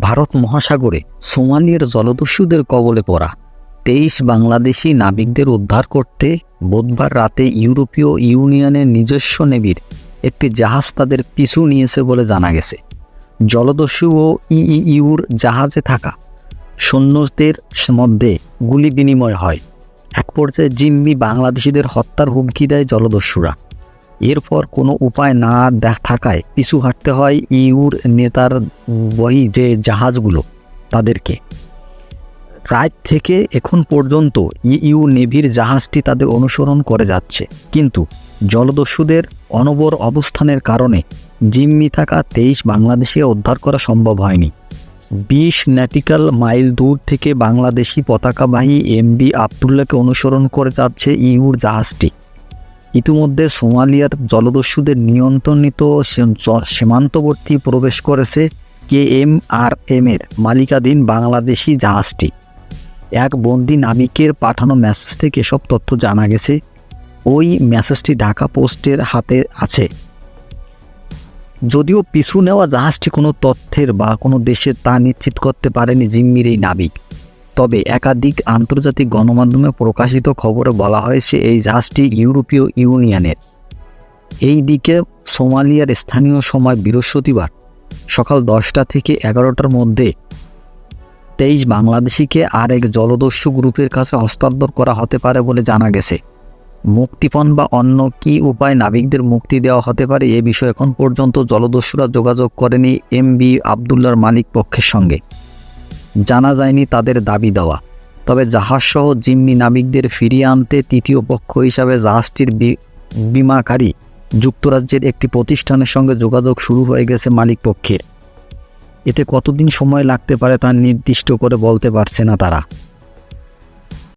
ভারত মহাসাগরে সোমালিয়ার জলদস্যুদের কবলে পড়া তেইশ বাংলাদেশি নাবিকদের উদ্ধার করতে বুধবার রাতে ইউরোপীয় ইউনিয়নের নিজস্ব নেভির একটি জাহাজ তাদের পিছু নিয়েছে বলে জানা গেছে। জলদস্যু ও ইইউর জাহাজে থাকা সৈন্যদের মধ্যে গুলি বিনিময় হয়। এক পর্যায়ে জিম্মি বাংলাদেশিদের হত্যার হুমকি দেয় জলদস্যুরা। এরপর কোনো উপায় না থাকায় পিছু হাঁটতে হয় ইউর নেতার বহি যে জাহাজগুলো তাদেরকে। রাত থেকে এখন পর্যন্ত ইইউ নেভির জাহাজটি তাদের অনুসরণ করে যাচ্ছে। কিন্তু জলদস্যুদের অনবর অবস্থানের কারণে জিম্মি থাকা তেইশ বাংলাদেশে উদ্ধার করা সম্ভব হয়নি। বিশ ন্যাটিক্যাল মাইল দূর থেকে বাংলাদেশি পতাকাবাহী এমবি আবদুল্লাহকে অনুসরণ করে যাচ্ছে ইউর জাহাজটি। ইতিমধ্যে সোমালিয়ার জলদস্যুদের নিয়ন্ত্রণিত সীমান্তবর্তী প্রবেশ করেছে কে এম আর এম এর মালিকাধীন বাংলাদেশি জাহাজটি। এক বন্দি নাবিকের পাঠানো মেসেজ থেকে সব তথ্য জানা গেছে। ওই মেসেজটি ঢাকা পোস্টের হাতে আছে। যদিও পিছু নেওয়া জাহাজটি কোনো তথ্যের বা কোনো দেশের তা নিশ্চিত করতে পারেনি জিম্মির এই নাবিক। তবে একাধিক আন্তর্জাতিক গণমাধ্যমে প্রকাশিত খবরে বলা হয়েছে এই জাহাজটি ইউরোপীয় ইউনিয়নের। এই দিকে সোমালিয়ার স্থানীয় সময় বৃহস্পতিবার সকাল দশটা থেকে এগারোটার মধ্যে তেইশ বাংলাদেশিকে আরেক জলদস্যু গ্রুপের কাছে হস্তান্তর করা হতে পারে বলে জানা গেছে। মুক্তিপণ বা অন্য কী উপায় নাবিকদের মুক্তি দেওয়া হতে পারে এ বিষয়ে এখন পর্যন্ত জলদস্যুরা যোগাযোগ করেনি এম বি আবদুল্লার মালিক পক্ষের সঙ্গে। জানা যায়নি তাদের দাবি দেওয়া। তবে জাহাজসহ জিম্মি নাবিকদের ফিরিয়ে আনতে তৃতীয় পক্ষ হিসাবে জাহাজটির বিমাকারী যুক্তরাজ্যের একটি প্রতিষ্ঠানের সঙ্গে যোগাযোগ শুরু হয়ে গেছে মালিক পক্ষের এতে কতদিন সময় লাগতে পারে তা নির্দিষ্ট করে বলতে পারছে না তারা।